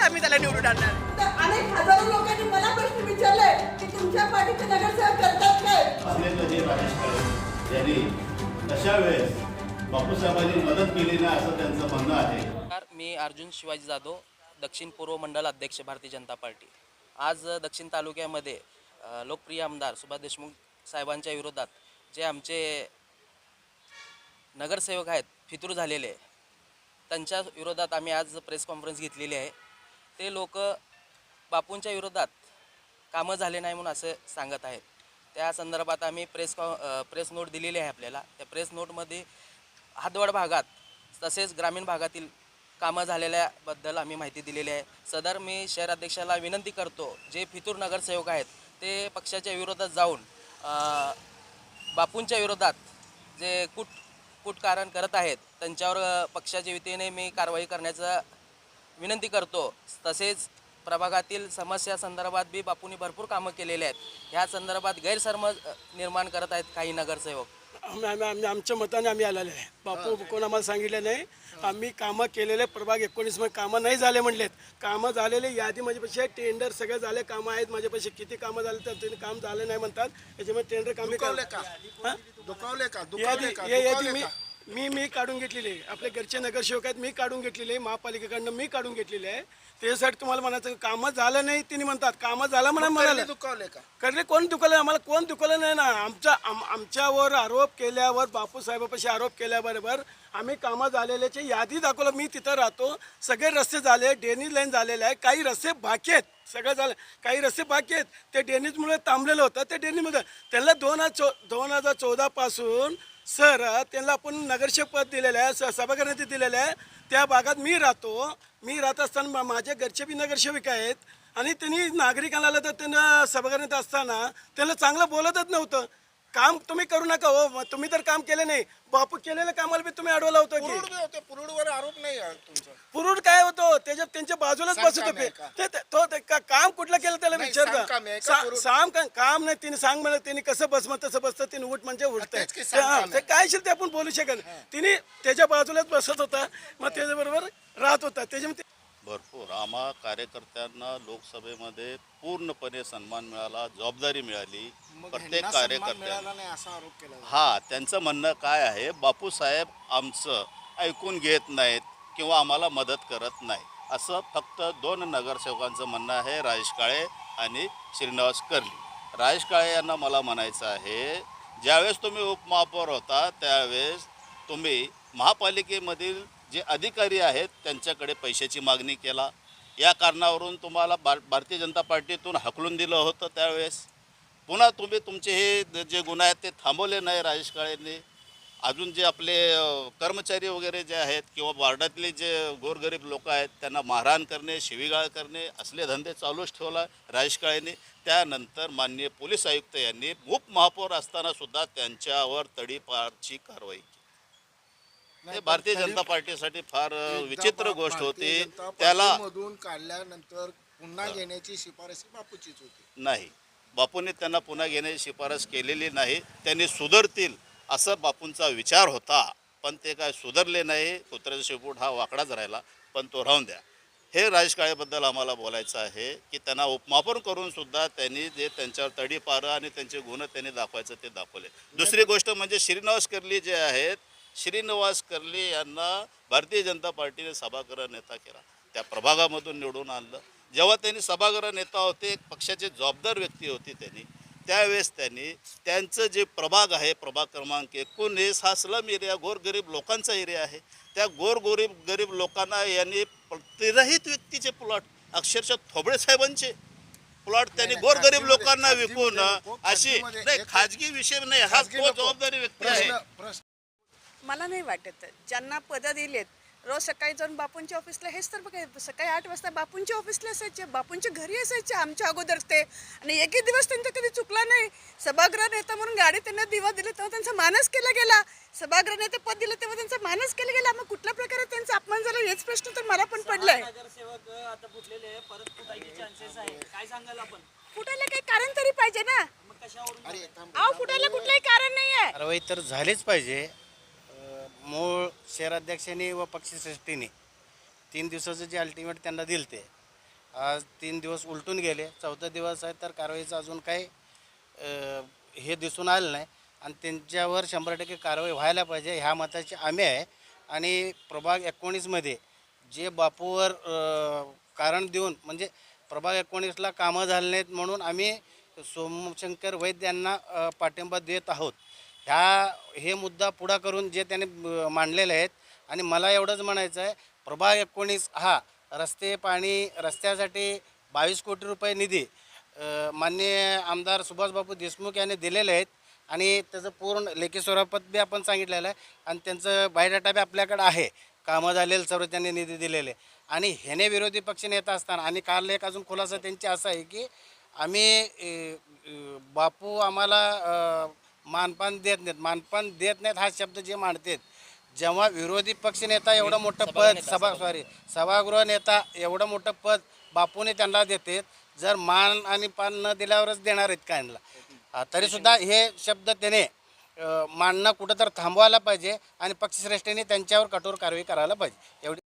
आम्ही त्याला निवडून आणणार. तर अनेक हजारो लोकांनी मला प्रश्न विचारले की तुमच्या पाठीचे नगरसेवक करतात काय? असलेलं जे राजेश काळे यांनी तशा वेळेस बापूसाहेबांनी मदत केली नाही असं त्यांचं म्हणणं आहे. नमस्कार मी अर्जुन शिवाजी जाधव दक्षिण पूर्व मंडल अध्यक्ष भारतीय जनता पार्टी. आज दक्षिण तालुक्यामध्ये अ, लोकप्रिय आमदार सुभाष देशमुख साहेबांच्या विरोधात जे आमचे नगरसेवक आहेत फितूर झालेले त्यांच्या विरोधात आम्ही आज प्रेस कॉन्फरन्स घेतलेली आहे. ते लोक बापूंच्या विरोधात कामं झाले नाही म्हणून असं सांगत आहेत. त्या संदर्भात आम्ही प्रेस कॉ प्रेस नोट दिलेली आहे आपल्याला. त्या प्रेस नोटमध्ये हातवड भागात तसेच ग्रामीण भागातील कामं झालेल्याबद्दल आम्ही माहिती दिलेली आहे. सदर मी शहर अध्यक्षाला विनंती करतो जे फितूर नगरसेवक आहेत ते पक्षाच्या विरोधात जाऊन बापूंच्या विरोधात जे कुठ कुटकारण करत आहेत. त्यांच्यावर पक्षाच्या वतीने मी कारवाई करण्याचा विनंती करतो. तसेच प्रभागातील समस्या संदर्भात बी बापूंनी भरपूर कामं केलेली आहेत. ह्या संदर्भात गैरसमज निर्माण करत आहेत काही नगरसेवक. आम्ही आम्ही आम्ही आमच्या मताने आम्ही आलेले आहे. बापू कोण आम्हाला सांगितलं नाही? आम्ही कामं केलेले प्रभाग एकोणीसमध्ये कामं नाही झाले म्हणलेत. कामं झालेले यादी माझ्यापाशी आहे. टेंडर सगळे झाले कामं आहेत माझ्यापाशी. किती कामं झाले तर त्यांनी काम झालं नाही म्हणतात. त्याच्यामुळे टेंडर काम दुखावले का? दुखावले का? यादी मी मी मी काढून घेतलेली आहे. आपले घरचे नगरसेवक आहेत मी काढून घेतलेली आहे. महापालिकेकडनं मी काढून घेतलेली आहे. त्याच्यासाठी तुम्हाला म्हणायचं कामं झालं नाही तिने म्हणतात. कामं झालं म्हणा म्हणाले. दुखावले का? करले कोण दुखवलं? आम्हाला कोण दुखवलं नाही ना. आमच्या आम आमच्यावर आरोप केल्यावर बापू साहेबापाशी आरोप केल्याबरोबर आम्ही कामं झालेल्याची यादी दाखवलं. मी तिथं राहतो. सगळे रस्ते झाले डेनिज लाईन झालेले आहे. काही रस्ते बाकी आहेत. सगळं झालं. काही रस्ते बाकी आहेत. ते डेनिजमुळे थांबलेलं होतं. ते डेनिजमध्ये त्यांना दोन हजार चौ दोन हजार चौदापासून सर त्यांना आपण नगरसेवक पद दिलेलं आहे स- सभागृहात दिलेलं आहे. त्या भागात मी राहतो. मी राहत असताना माझ्या माझे घरचे बी नगरसेवक आहेत. आणि त्यांनी नागरिकांना आलं तर त्यांना सभागृहात असताना त्यांना चांगलं बोलतच नव्हतं. काम तुम्ही करू नका हो. तुम्ही तर काम केलं नाही. बापू केलेलं कामाला बी तुम्ही अडवलं होतं पुरुड की? बी होते. पुरुडवर आरोप नाही आहे तुमचा. पुरुड काय होतो? त्याच्यात त्यांच्या बाजूलाच बसत आहे होते. का? ते ते- तो ते का- काम कुठलं केलं त्याला नाही, विचार सांग काम पुरुड? का- नाही. तिने सांग म्हणलं तिने कसं बस मग तसं बसतं तिने उठ म्हणजे उठतंय. तेच की सांग ते- हा, ते आहे. काय असेल ते आपण बोलू शकत. नाही. तिने त्याच्या बाजूलाच बसत होता. मग त्याच्याबरोबर राहत होता. त्याच्यामुळे ते- भरपूर. आम्हा कार्यकर्त्यांना लोकसभेमध्ये पूर्णपणे सन्मान मिळाला जबाबदारी मिळाली. प्रत्येक कार्यकर्त्यांना. मिळाला नाही असा आरोप केला जातो. हा त्यांचं म्हणणं काय आहे? बापूसाहेब आमचं ऐकून घेत नाहीत किंवा आम्हाला मदत करत नाही असं फक्त दोन नगरसेवकांचं म्हणणं आहे राजेश काळे आणि श्रीनिवास कर्ली. राजेश काळे यांना मला म्हणायचं आहे ज्यावेळेस तुम्ही उपमहापौर होता त्यावेळेस तुम्ही महापालिकेमधील जे अधिकारी आहेत त्यांच्याकडे पैशाची मागणी केला. या कारणावरून तुम्हाला भार भारतीय जनता पार्टीतून हकलून दिलं होतं त्यावेळेस. पुन्हा तुम्ही तुमचे हे जे गुन्हे आहेत ते थांबवले नाही राजेश काळेंनी. अजून जे आपले कर्मचारी वगैरे जे आहेत किंवा वार्डातले जे गोरगरीब लोक आहेत त्यांना मारहाण करणे शिवीगाळ करणे असले धंदे चालूच ठेवला राजेश काळेंनी. त्यानंतर माननीय पोलीस आयुक्त यांनी उपमहापौर महापौर असतानासुद्धा त्यांच्यावर तडीपारची कारवाई केली. नाही, भारतीय जनता पार्टीसाठी फार विचित्र गोष्ट होती. त्याला पार्टीमधून काढल्यानंतर पुन्हा घेण्याची शिफारस ही बापूचीच होती. नाही. बापूंनी त्यांना पुन्हा घेण्याची शिफारस केलेली नाही. त्यांनी सुधारतील असं बापूंचा विचार होता. पण ते काय सुधारले नाही. कुत्र्याचा शेपूट हा वाकडाच राहिला पण तो राहून द्या. हे राजेश काळेबद्दल आम्हाला बोलायचं आहे की त्यांना उपमापन करून सुद्धा त्यांनी जे त्यांच्यावर तडीपारं आणि त्यांचे गुण त्यांनी दाखवायचं ते दाखवले. दुसरी गोष्ट म्हणजे श्रीनिवास कर्ली जे आहेत श्रीनिवास कर्ली यांना भारतीय जनता पार्टीने सभागृह नेता केला. त्या प्रभागामधून निवडून आणलं. जेव्हा त्यांनी सभागृह नेता होते एक पक्षाचे जबाबदार व्यक्ती होती त्यांनी. त्यावेळेस त्यांनी त्यांचं जे प्रभाग आहे प्रभाग क्रमांक एकोणीस हा स्लम एरिया गोरगरीब लोकांचा एरिया आहे. त्या गोरगरीब गरीब लोकांना यांनी प्रतिरहित व्यक्तीचे प्लॉट अक्षरशः थोबडे साहेबांचे प्लॉट त्यांनी गोरगरीब लोकांना विकून अशी नाही खाजगी विषय नाही हा. जबाबदारी व्यक्ती आहे. मला नाही वाटत. ज्यांना पदं दिलेत रोज सकाळी जाऊन बापूंच्या ऑफिसला हेच तर बघा सकाळी आठ वाजता बापूंच्या ऑफिसला असायचे बापूंच्या घरी असायचे आमच्या अगोदर ते. आणि एकही दिवस त्यांचा कधी चुकला नाही. सभागृह नेता म्हणून गाडी त्यांना दिवा दिले तेव्हा त्यांचा मानस केला गेला. सभागृह नेते पद दिलं तेव्हा त्यांचा मानस केला गेला. मग कुठल्या प्रकारे त्यांचा अपमान झाला हेच प्रश्न तर मला पण पडलाय. नगरसेवक आता फुटलेले परत फुटायचे चान्सेस आहे काय सांगाल आपण? फुटायला काही कारण तरी पाहिजे ना. मग कशावरून अरे थांब अहो फुटायला कुठलंही कारण नाही आहे कारवाई तर झालीच पाहिजे. मूळ शहराध्यक्षांनी व पक्षश्रेष्ठीने तीन दिवसाचं जे अल्टिमेट त्यांना दिलं ते. आज तीन दिवस उलटून गेले. चौथा दिवस आहे तर कारवाईचं अजून काही हे दिसून आलं नाही. आणि त्यांच्यावर शंभर टक्के कारवाई व्हायला पाहिजे ह्या मताचे आम्ही आहे. आणि प्रभाग एकोणीसमध्ये जे बापूवर कारण देऊन म्हणजे प्रभाग एकोणीसला कामं झाले नाहीत म्हणून आम्ही सोमशंकर वैद्य यांना पाठिंबा देत आहोत. ह्या हे मुद्दा पुढा करून जे त्याने मांडलेले आहेत. आणि मला एवढंच म्हणायचं आहे प्रभाग एकोणीस हा रस्ते पाणी रस्त्यासाठी बावीस कोटी रुपये निधी माननीय आमदार सुभाषबाबू देशमुख यांनी दिलेले आहेत. आणि त्याचं पूर्ण लेखी स्वरूपात बी आपण सांगितलेलं आहे. आणि त्यांचं बायोडाटा बी आपल्याकडे आहे. कामं झालेलं सर्व त्यांनी निधी दिलेले. आणि ह्याने विरोधी पक्ष नेता असताना आणि काल एक अजून खुलासा त्यांची असा आहे की आम्ही बापू आम्हाला मानपान देत नाहीत. मानपान देत नाहीत हा शब्द जे मांडतात. जेव्हा विरोधी पक्ष नेता एवढं मोठं पद सभा सॉरी सभागृह नेता एवढं मोठं पद बापूने त्यांना देते जर मान आणि पान न दिल्यावरच देणार आहेत का यांना तरीसुद्धा हे शब्द त्याने मांडणं कुठं तर थांबवायला पाहिजे आणि पक्षश्रेष्ठींनी त्यांच्यावर कठोर कारवाई करायला पाहिजे. एवढी